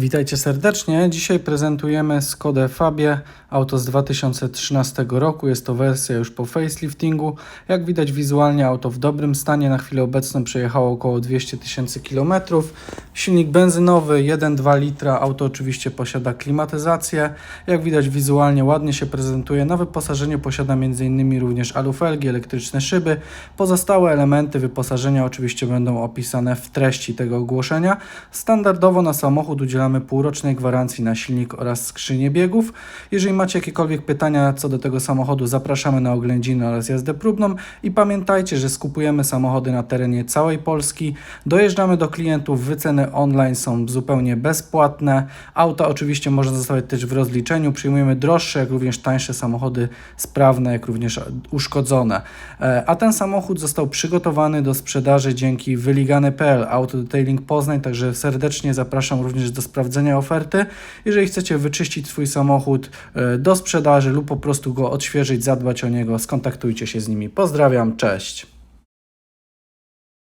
Witajcie serdecznie. Dzisiaj prezentujemy Skodę Fabie, auto z 2013 roku. Jest to wersja już po faceliftingu. Jak widać wizualnie auto w dobrym stanie. Na chwilę obecną przejechało około 200 tysięcy kilometrów. Silnik benzynowy 1,2 litra. Auto oczywiście posiada klimatyzację. Jak widać wizualnie ładnie się prezentuje. Na wyposażeniu posiada m.in. również alufelgi, elektryczne szyby. Pozostałe elementy wyposażenia oczywiście będą opisane w treści tego ogłoszenia. Standardowo na samochód udzielamy półrocznej gwarancji na silnik oraz skrzynię biegów. Jeżeli macie jakiekolwiek pytania co do tego samochodu, zapraszamy na oględziny oraz jazdę próbną i pamiętajcie, że skupujemy samochody na terenie całej Polski. Dojeżdżamy do klientów, online są zupełnie bezpłatne. Auta oczywiście można zostawiać też w rozliczeniu. Przyjmujemy droższe, jak również tańsze samochody sprawne, jak również uszkodzone. E, A ten samochód został przygotowany do sprzedaży dzięki wyligany.pl Auto Detailing Poznań, także serdecznie zapraszam również do sprawdzenia oferty. Jeżeli chcecie wyczyścić swój samochód e, do sprzedaży lub po prostu go odświeżyć, zadbać o niego, skontaktujcie się z nimi. Pozdrawiam, cześć.